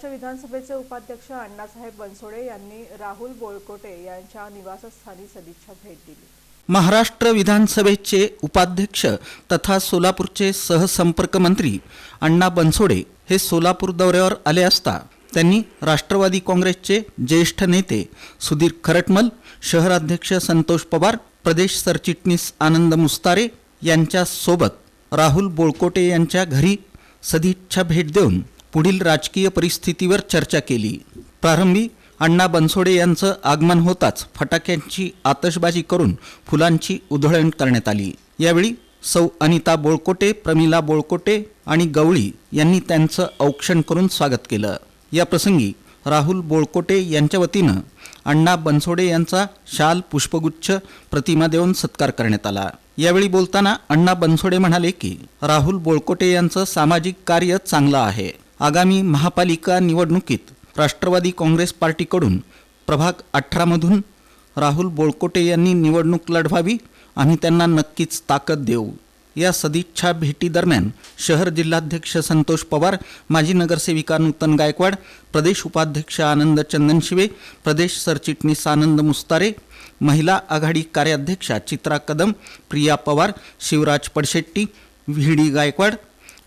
महाराष्ट्र विधानसभेचे उपाध्यक्ष अण्णासाहेब बनसोडे यांनी राहुल बोळकोटे यांच्या निवासस्थानी सदिच्छा भेट दिली. महाराष्ट्र विधानसभेचे उपाध्यक्ष तथा सोलापूरचे सहसंपर्क मंत्री अण्णा बनसोडे हे सोलापूर दौऱ्यावर आले असता त्यांनी राष्ट्रवादी काँग्रेसचे ज्येष्ठ नेते सुधीर खरटमल शहराध्यक्ष संतोष पवार प्रदेश सरचिटणीस आनंद मुस्तारे यांच्यासोबत राहुल बोळकोटे यांच्या घरी सदिच्छा भेट देऊन पुढील राजकीय परिस्थितीवर चर्चा केली. प्रारंभी अण्णा बनसोडे यांचं आगमन होताच फटाक्यांची आतषबाजी करून फुलांची उधळण करण्यात आली. यावेळी सौ अनिता बोळकोटे प्रमिला बोळकोटे आणि गवळी यांनी त्यांचं औक्षण करून स्वागत केलं. या प्रसंगी राहुल बोळकोटे यांच्या वतीनं अण्णा बनसोडे यांचा शाल पुष्पगुच्छ प्रतिमा देऊन सत्कार करण्यात आला. यावेळी बोलताना अण्णा बनसोडे म्हणाले की राहुल बोळकोटे यांचं सामाजिक कार्य चांगलं आहे. आगामी महापालिका निवडणुकीत राष्ट्रवादी काँग्रेस पार्टीकडून प्रभाग अठरामधून राहुल बोळकोटे यांनी निवडणूक लढवावी आम्ही त्यांना नक्कीच ताकद देऊ. या सदिच्छा भेटीदरम्यान शहर जिल्हाध्यक्ष संतोष पवार माजी नगरसेविका नूतन गायकवाड प्रदेश उपाध्यक्ष आनंद चंदनशिवे प्रदेश सरचिटणीस आनंद मुस्तारे महिला आघाडी कार्याध्यक्षा चित्रा कदम प्रिया पवार शिवराज पडशेट्टी व्ही डी गायकवाड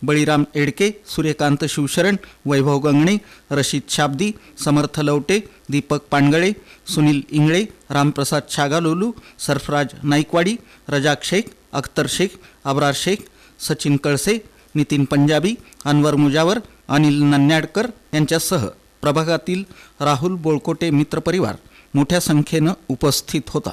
बळीराम एडके सूर्यकांत शिवशरण वैभव गंगणे रशीद शाब्दी समर्थ लवटे दीपक पांडगळे सुनील इंगळे रामप्रसाद छागालोलू सरफराज नाईकवाडी रजाक शेख अख्तर शेख अब्रार शेख सचिन कळसे नितीन पंजाबी अनवर मुजावर अनिल नन्याडकर यांच्यासह प्रभागातील राहुल बोळकोटे मित्रपरिवार मोठ्या संख्येनं उपस्थित होता.